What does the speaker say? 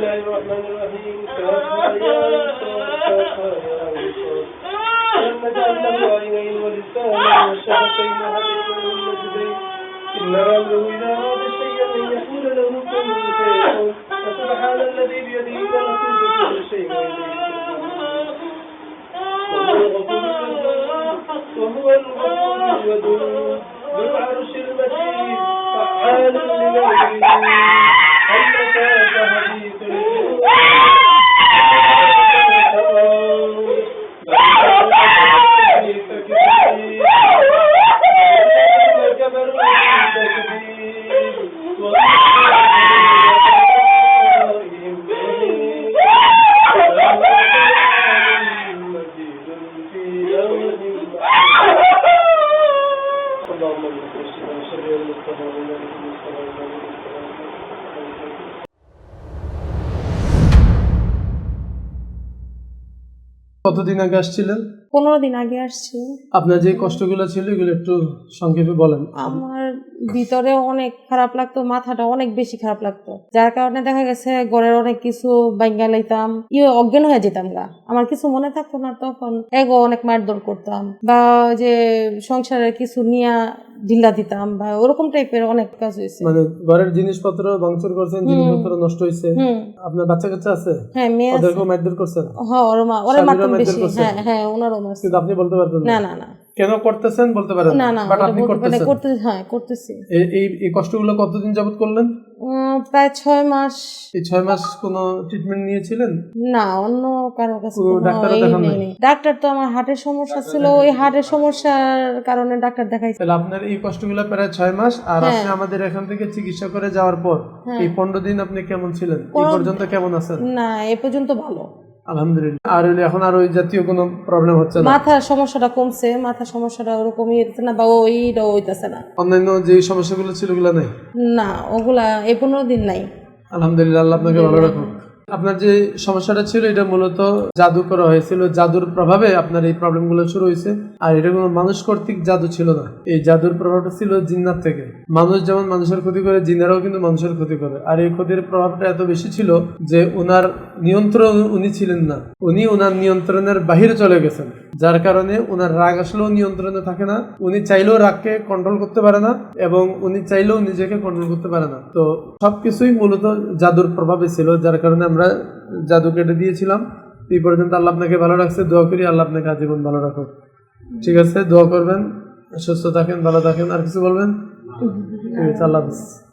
الله الرحمن الرحيم. كفى يا كفى يا لما جعلنا العينين واللسان والشفتين وهديناه النجدين إن ربه إذا أراد شيئا أن يقول له كن فيكون. فسبحان الذي بيده ملكوت كل شيء وهو الغفور الودود ذو العرش المجيد. فعال لما يريد কতদিন আগে আসছিলেন? পনেরো দিন আগে আসছি। আপনার যে কষ্টগুলো ছিল এগুলো একটু সংক্ষেপে বলেন। আমার ভিতরে অনেক খারাপ লাগতো মাথাটা অনেক বেশি খারাপ লাগতো। যার কারণে দেখা গেছে ঘরের অনেক কিছু বাইঙ্গা লাইতাম। ইয়ে অজ্ঞান হয়ে যেতাম গা। আমার কিছু মনে থাকতো না তখন এগো অনেক মারধর করতাম বা যে সংসারের কিছু নিয়ে ঢিল্লা দিতাম বা ওরকম টাইপের অনেক কাজ হয়েছে মানে ঘরের জিনিসপত্র ভাঙচুর করছেন জিনিসপত্র নষ্ট হয়েছে আপনার বাচ্চা কাচ্চা আছে? হ্যাঁ মেয়ে আছে। ওদেরকেও মারধর করছেন? হ্যাঁ ওর মা ওরা মারতাম মারধর বেশি? হ্যাঁ হ্যাঁ ওনারও মারছে। কিন্তু আপনি বলতে পারতেন না। না না না। কেন করতেছেন বলতে পারেন না না বাট আপনি করতেছেন। করতে হ্যাঁ করতেছি। এই এই- কষ্টগুলো কতদিন যাবত করলেন? প্রায় ছয় মাস। এই ছয় মাস কোনো ট্রিটমেন্ট নিয়েছিলেন? না অন্য কারও কাছে কোনো দেখান? ডাক্তার তো আমার হার্টের সমস্যা ছিল ওই হার্টের সমস্যার কারণে ডাক্তার দেখাইছে। তাহলে আপনার এই কষ্টগুলো প্রায় ছয় মাস আর হ্যাঁ। আপনি আমাদের এখান থেকে চিকিৎসা করে যাওয়ার পর হ্যাঁ। এই পনেরো দিন আপনি কেমন ছিলেন? এই পর্যন্ত কেমন আছেন? না এ পর্যন্ত ভালো। আলহামদুলিল্লাহ। আর এখন আর ওই জাতীয় কোনো প্রবলেম হচ্ছে না? মাথার সমস্যাটা কমছে মাথার সমস্যাটা ওরকমই হইতেছে না বা ওইটা হইতেছে না। অন্যান্য যে সমস্যাগুলো ছিল ওগুলো নাই? না ওগুলা এই পনেরো দিন নাই। আলহামদুলিল্লাহ আল্লাহ আপনাকে ভালো রাখুন আপনার যে সমস্যাটা ছিল, এটা মূলত জাদু করা হয়েছিল। জাদুর প্রভাবে আপনার এই প্রবলেমগুলো শুরু হয়েছে। আর এটা কোনো মানুষ কর্তৃক জাদু ছিল না। এই জাদুর প্রভাবটা ছিল জিন্নার থেকে। মানুষ যেমন মানুষের ক্ষতি করে, জিনারাও কিন্তু মানুষের ক্ষতি করে। আর এই ক্ষতির প্রভাবটা এত বেশি ছিল যে ওনার নিয়ন্ত্রণ উনি ছিলেন না। উনি ওনার নিয়ন্ত্রণের বাহিরে চলে গেছেন। যার কারণে ওনার রাগ আসলেও নিয়ন্ত্রণে থাকে না। উনি চাইলেও রাগকে কন্ট্রোল করতে পারে না এবং উনি চাইলেও নিজেকে কন্ট্রোল করতে পারে না। তো সবকিছুই মূলত জাদুর প্রভাবে ছিল, যার কারণে আমরা জাদু কেটে দিয়েছিলাম। এই পর্যন্ত আল্লাহ আপনাকে ভালো রাখছে। দোয়া করি আল্লাহ আপনাকে আজীবন ভালো রাখুক। ঠিক আছে দোয়া করবেন। সুস্থ থাকেন ভালো থাকেন। আর কিছু বলবেন? ঠিক আছে আল্লাহ হাফিজ।